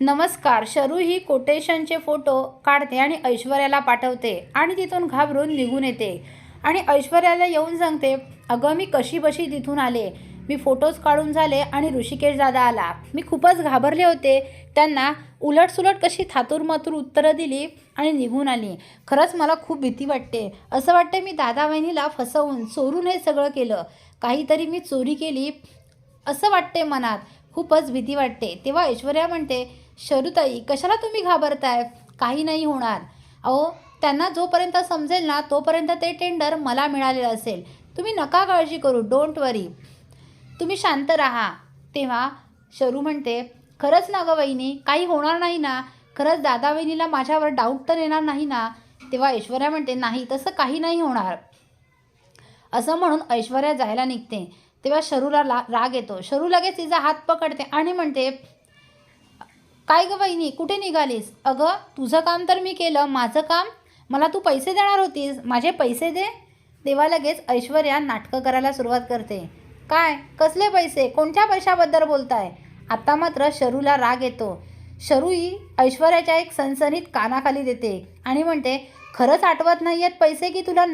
नमस्कार शरू ही कोटेशनचे फोटो काढते आणि ऐश्वर्याला पाठवते आणि तिथून घाबरून निघून येते. आणि ऐश्वर्याला येऊन सांगते अगं मी कशी बशी तिथून आले? मी फोटोज काढून झाले आणि ऋषिकेश दादा आला. मी खूपच घाबरले होते. त्यांना उलटसुलट कशी थातूर मातूर उत्तरं दिली आणि निघून आली. खरंच मला खूप भीती वाटते. असं वाटते मी दादा वहिनीला फसवून चोरून हे सगळं केलं. काहीतरी मी चोरी केली असं वाटते मनात. खूपच भीती वाटते. तेव्हा ऐश्वर्या म्हणते शरुताई कशाला तुम्ही घाबरताय? काही नाही होणार. अहो त्यांना जोपर्यंत समजेल ना तोपर्यंत ते टेंडर मला मिळालेलं असेल. तुम्ही नका काळजी करू डोंट वरी तुम्ही शांत राहा. तेव्हा शरू म्हणते खरंच ना गं वहिनी काही होणार नाही ना. खरंच दादा वहिनीला माझ्यावर डाऊट तर येणार नाही ना. तेव्हा ऐश्वर्या म्हणते नाही तसं काही नाही होणार. असं म्हणून ऐश्वर्या जायला निघते. तेव्हा शरूला ला राग येतो. शरू लगेच तिचा हात पकडते आणि म्हणते काय गं वहिनी कुठे निघालीस? अगं तुझं काम तर मी केलं. माझं काम? मला तू पैसे देणार होतीस. माझे पैसे दे. तेव्हा लगेच ऐश्वर्या नाटकं करायला सुरुवात करते. काय? कसले पैसे? कोणत्या पैशाबद्दल बोलताय? आता मात्र शरूला राग येतो. शरूई ऐश्वर्याच्या एक सनसनीत कानाखाली देते आणि म्हणते खरंच आठवत नाही आहेत पैसे की तुला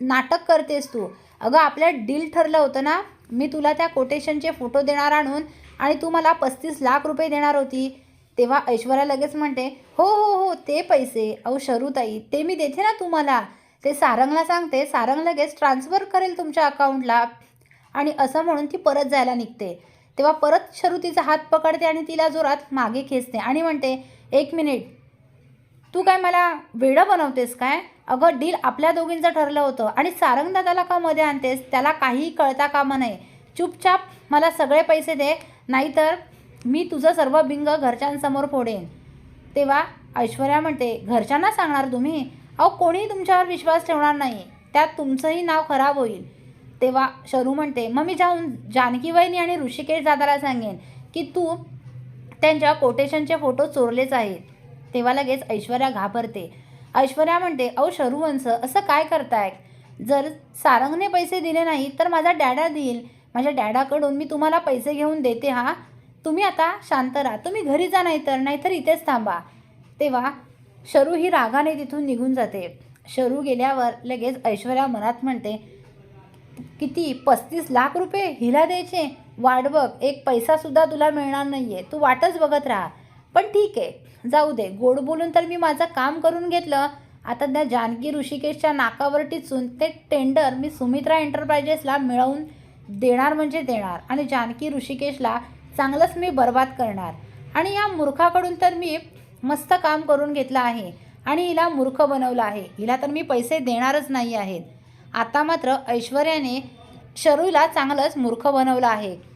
नाटक करतेस तू? अगं आपल्या डील ठरलं होतं ना मी तुला त्या कोटेशनचे फोटो देणार आणून आणि तू मला पस्तीस लाख रुपये देणार होती. तेव्हा ऐश्वर्या लगेच म्हणते हो हो हो ते पैसे. अहो शरूताई ते मी देते ना तुम्हाला. ते सारंगला सांगते सारंग लगेच ट्रान्सफर करेल तुमच्या अकाउंटला आणि असं म्हणून ती परत जायला निघते. तेव्हा परत शरू तिचा हात पकडते आणि तिला जोरात मागे खेचते आणि म्हणते एक मिनिट तू काय मला वेडं बनवतेस काय? अगं डील आपल्या दोघींचं ठरलं होतं आणि सारंगदादाला का मध्ये आणतेस? त्याला काहीही कळता कामा नाही चुपचाप मला सगळे पैसे दे नाहीतर मी तुझं सर्व बिंग घरच्यांसमोर फोडेन. तेव्हा ऐश्वर्या म्हणते घरच्यांना सांगणार तुम्ही? अहो कोणीही तुमच्यावर विश्वास ठेवणार नाही. त्यात तुमचंही नाव खराब होईल. तेव्हा शरू म्हणते मग मी जाऊन जानकी वहिनी आणि ऋषिकेश दादाला सांगेन की तू त्यांच्या कोटेशनचे फोटो चोरलेच आहेत. तेव्हा लगेच ऐश्वर्या घाबरते. ऐश्वर्या म्हणते अहो शरूवंश असं काय करताय? जर सारंगने पैसे दिले नाही तर माझा डॅडा देईल. माझ्या डॅडाकडून मी तुम्हाला पैसे घेऊन देते हा? तुम्ही आता शांत राहा. तुम्ही घरी जा नाहीतर नाहीतर इथेच थांबा. तेव्हा शरू ही रागाने तिथून निघून जाते. शरू गेल्यावर लगेच ऐश्वर्या मनात म्हणते किती? पस्तीस लाख रुपये हिला द्यायचे? वाट बघ एक पैसासुद्धा तुला मिळणार नाही आहे तू वाटच बघत राहा. पण ठीक आहे. जाऊ दे. गोड बोलून तर मी माझं काम करून घेतलं. आता त्या जानकी ऋषिकेशच्या नाकावर टिचून ते टेंडर मी सुमित्रा एंटरप्राइजेसला मिळवून देणार म्हणजे देणार आणि जानकी ऋषिकेशला चांगलंच मी बर्बाद करणार. आणि या मूर्खाकडून तर मी मस्त काम करून घेतलं आहे. आणि हिला मूर्ख बनवलं आहे. हिला तर मी पैसे देणारच नाही आहेत. आता मात्र ऐश्वर्याने शरूला चांगलंच मूर्ख बनवलं आहे.